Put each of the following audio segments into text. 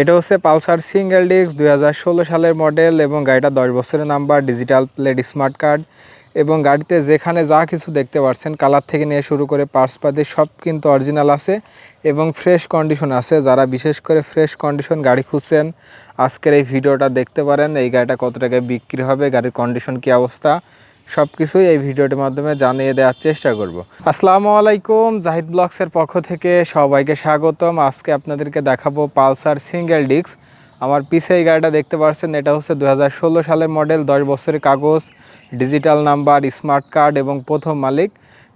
এটা হচ্ছে Pulsar single disc দু হাজার ষোলো সালের মডেল এবং গাড়িটা দশ বছরের number, digital plate, smart card এবং গাড়িতে যেখানে যা কিছু দেখতে পাচ্ছেন কালার থেকে নিয়ে শুরু করে পার্টস পাতি সব কিন্তু অরিজিনাল আছে এবং ফ্রেশ কন্ডিশন আছে। যারা বিশেষ করে ফ্রেশ কন্ডিশন গাড়ি খুঁজছেন, আজকের এই ভিডিওটা দেখতে পারেন, এই গাড়িটা কত টাকায় বিক্রি হবে, গাড়ির কন্ডিশন কী অবস্থা সব কিছুই এই ভিডিওটির মাধ্যমে জানিয়ে দেওয়ার চেষ্টা করব। আসসালামু আলাইকুম, জাহিদ ব্লগসের পক্ষ থেকে সবাইকে স্বাগতম। আজকে আপনাদেরকে দেখাবো পালসার সিঙ্গেল ডিস্ক। আমার পিছে এই গাড়িটা দেখতে পাচ্ছেন, এটা হচ্ছে দু হাজার ষোলো সালের মডেল, দশ বছরের কাগজ, ডিজিটাল নাম্বার, স্মার্ট কার্ড এবং প্রথম মালিক।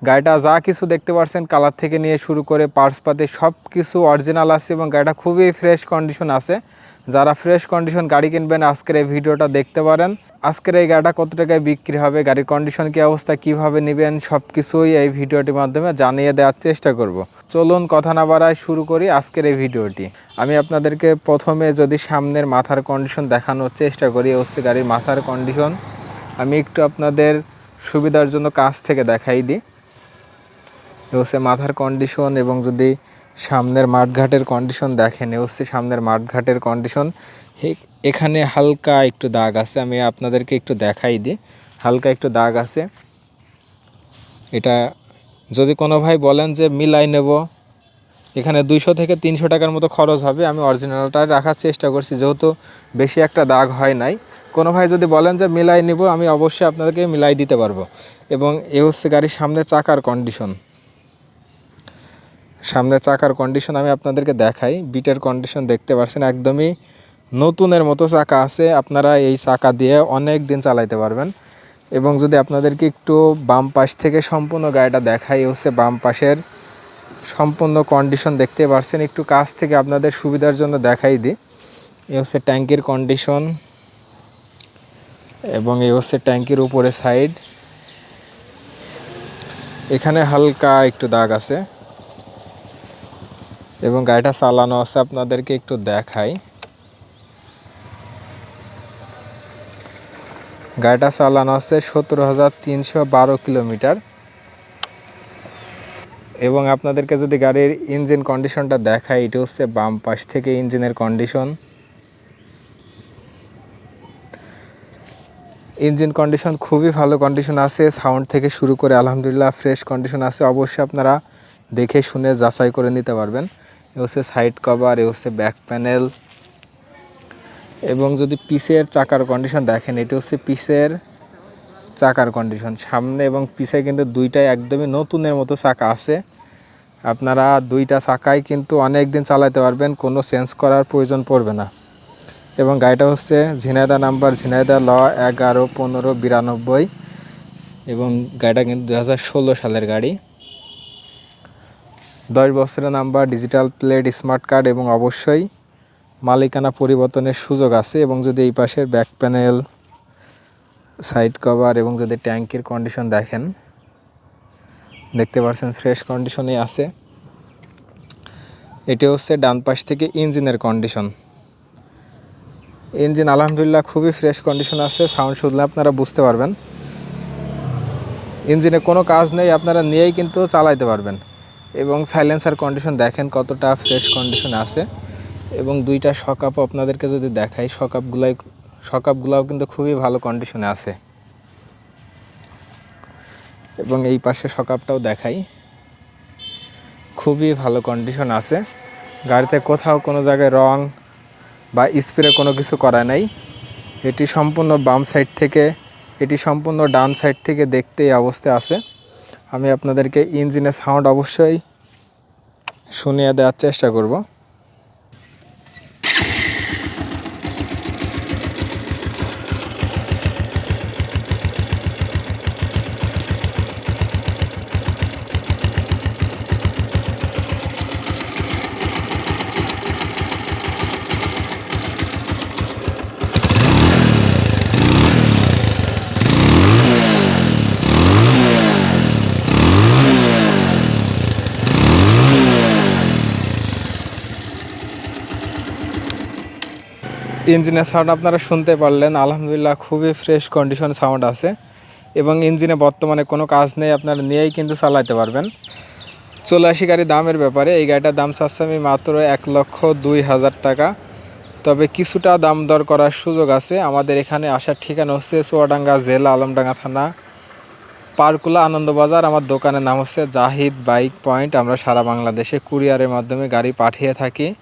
গাড়িটা যা কিছু দেখতে পাচ্ছেন, কালার থেকে নিয়ে শুরু করে পার্টস পাতি সব কিছু অরিজিনাল আছে এবং গাড়িটা খুবই ফ্রেশ কন্ডিশন আছে। যারা ফ্রেশ কন্ডিশন গাড়ি কিনবেন, আজকের এই ভিডিওটা দেখতে পারেন। আজকের এই গাড়িটা কত টাকায় বিক্রি হবে, গাড়ির কন্ডিশন কী অবস্থা, কীভাবে নেবেন সব কিছুই এই ভিডিওটির মাধ্যমে জানিয়ে দেওয়ার চেষ্টা করব। চলুন কথা না বাড়ায় শুরু করি আজকের এই ভিডিওটি। আমি আপনাদেরকে প্রথমে যদি সামনের মাথার কন্ডিশন দেখানোর চেষ্টা করি হচ্ছে গাড়ির মাথার কন্ডিশন আমি একটু আপনাদের সুবিধার জন্য কাছ থেকে দেখাই দিই। হচ্ছে মাথার কন্ডিশন এবং যদি সামনের মাঠঘাটের কন্ডিশন দেখেন এ হচ্ছে সামনের মাঠঘাটের কন্ডিশন এখানে হালকা একটু দাগ আছে, আমি আপনাদেরকে একটু দেখাই দিই। হালকা একটু দাগ আছে। এটা যদি কোনো ভাই বলেন যে মিলাই নেব, এখানে দুইশো থেকে তিনশো টাকার মতো খরচ হবে, আমি অরিজিনালটা রাখার চেষ্টা করছি, যেহেতু বেশি একটা দাগ হয় নাই। কোনো ভাই যদি বলেন যে মিলাই নেব, আমি অবশ্যই আপনাদেরকে মিলাই দিতে পারব। এবং এ হচ্ছে গাড়ির সামনে চাকার কন্ডিশন সামনে চাকার কন্ডিশন আমি আপনাদেরকে দেখাই, বিটের কন্ডিশন দেখতে পাচ্ছেন একদমই নতুনের মতো চাকা আছে, আপনারা এই চাকা দিয়ে অনেক দিন চালাইতে পারবেন। এবং যদি আপনাদেরকে একটু বাম পাশ থেকে সম্পূর্ণ গাড়িটা দেখাই হচ্ছে বাম পাশের সম্পূর্ণ কন্ডিশন দেখতে পারছেন। একটু কাছ থেকে আপনাদের সুবিধার জন্য দেখাই দিই। এ হচ্ছে ট্যাঙ্কির কন্ডিশন এবং এই হচ্ছে ট্যাঙ্কির উপরে সাইড এখানে হালকা একটু দাগ আছে। এবং গাড়িটা চালানো আছে, আপনাদেরকে একটু দেখাই। গাড়িটা চালানো আছে সতেরো হাজার তিনশো বারো কিলোমিটার। এবং আপনাদেরকে যদি গাড়ির ইঞ্জিন কন্ডিশনটা দেখায় এটা হচ্ছে বাম পাশ থেকে ইঞ্জিনের কন্ডিশন। ইঞ্জিন কন্ডিশন খুবই ভালো কন্ডিশন আছে, সাউন্ড থেকে শুরু করে আলহামদুলিল্লাহ ফ্রেশ কন্ডিশন আছে। অবশ্যই আপনারা দেখে শুনে যাচাই করে নিতে পারবেন। এ হচ্ছে সাইড কভার, এ হচ্ছে ব্যাক প্যানেল। এবং যদি পিসের চাকার কন্ডিশন দেখেন, এটি হচ্ছে পিসের চাকার কন্ডিশন সামনে এবং পিছে কিন্তু দুইটাই একদমই নতুনের মতো চাকা আছে। আপনারা দুইটা চাকাই কিন্তু অনেক দিন চালাতে পারবেন, কোনো চেঞ্জ করার প্রয়োজন পড়বে না। এবং গাড়িটা হচ্ছে ঝিনাইদা নাম্বার ঝিনাইদা ল এগারো পনেরো বিরানব্বই। এবং গাড়িটা কিন্তু দু হাজার ষোলো সালের গাড়ি। দশ বছরের number digital plate smart card এবং অবশ্যই মালিকানা পরিবর্তনের সুযোগ আছে এবং যদি এই পাশের ব্যাক প্যানেল সাইড কভার এবং যদি ট্যাঙ্কের কন্ডিশন দেখেন, দেখতে পাচ্ছেন ফ্রেশ কন্ডিশনে আছে। এটি হচ্ছে ডান পাশ থেকে ইঞ্জিনের কন্ডিশন ইঞ্জিন আলহামদুলিল্লাহ খুবই ফ্রেশ কন্ডিশন আছে সাউন্ড শুনলে আপনারা বুঝতে পারবেন। ইঞ্জিনে কোনো কাজ নেই, আপনারা নিয়েই কিন্তু চালাইতে পারবেন। এবং সাইলেন্সার কন্ডিশন দেখেন কতটা ফ্রেশ কন্ডিশন আছে। এবং দুইটা শকআপ আপনাদেরকে যদি দেখাই শকআপগুলাই শকআপগুলাও কিন্তু খুবই ভালো কন্ডিশনে আছে। এবং এই পাশে শকআপটাও দেখাই। খুবই ভালো কন্ডিশন আছে। গাড়িতে কোথাও কোনো জায়গায় রং বা স্প্রে কোনো কিছু করা নাই। এটি সম্পূর্ণ বাম সাইড থেকে, এটি সম্পূর্ণ ডান সাইড থেকে দেখতে এই অবস্থায় আছে। আমি আপনাদেরকে ইঞ্জিনের সাউন্ড অবশ্যই শুনিয়ে দেওয়ার চেষ্টা করব। ইঞ্জিনের সাউন্ড আপনারা শুনতে পারলেন। আলহামদুলিল্লাহ খুবই ফ্রেশ কন্ডিশন সাউন্ড আছে। এবং ইঞ্জিনে বর্তমানে কোনো কাজ নেই, আপনারা নিয়েই কিন্তু চালাতে পারবেন। চলে আসি গাড়ির দামের ব্যাপারে। এই গাড়িটার দাম চাচ্ছে আমি মাত্র এক লক্ষ দুই হাজার টাকা। তবে কিছুটা দাম দর করার সুযোগ আছে। আমাদের এখানে আসার ঠিকানা হচ্ছে চুয়াডাঙ্গা জেলা আলমডাঙ্গা থানা। পারকুলা আনন্দবাজার, আমার দোকানের নাম হচ্ছে জাহিদ বাইক পয়েন্ট। আমরা সারা বাংলাদেশে কুরিয়ারের মাধ্যমে গাড়ি পাঠিয়ে থাকি।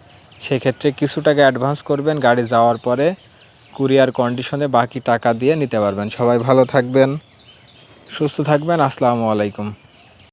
সেক্ষেত্রে কিছু টাকা অ্যাডভান্স করবেন, গাড়ি যাওয়ার পরে কুরিয়ার কন্ডিশনে বাকি টাকা দিয়ে নিতে পারবেন। সবাই ভালো থাকবেন, সুস্থ থাকবেন, আসসালামু আলাইকুম।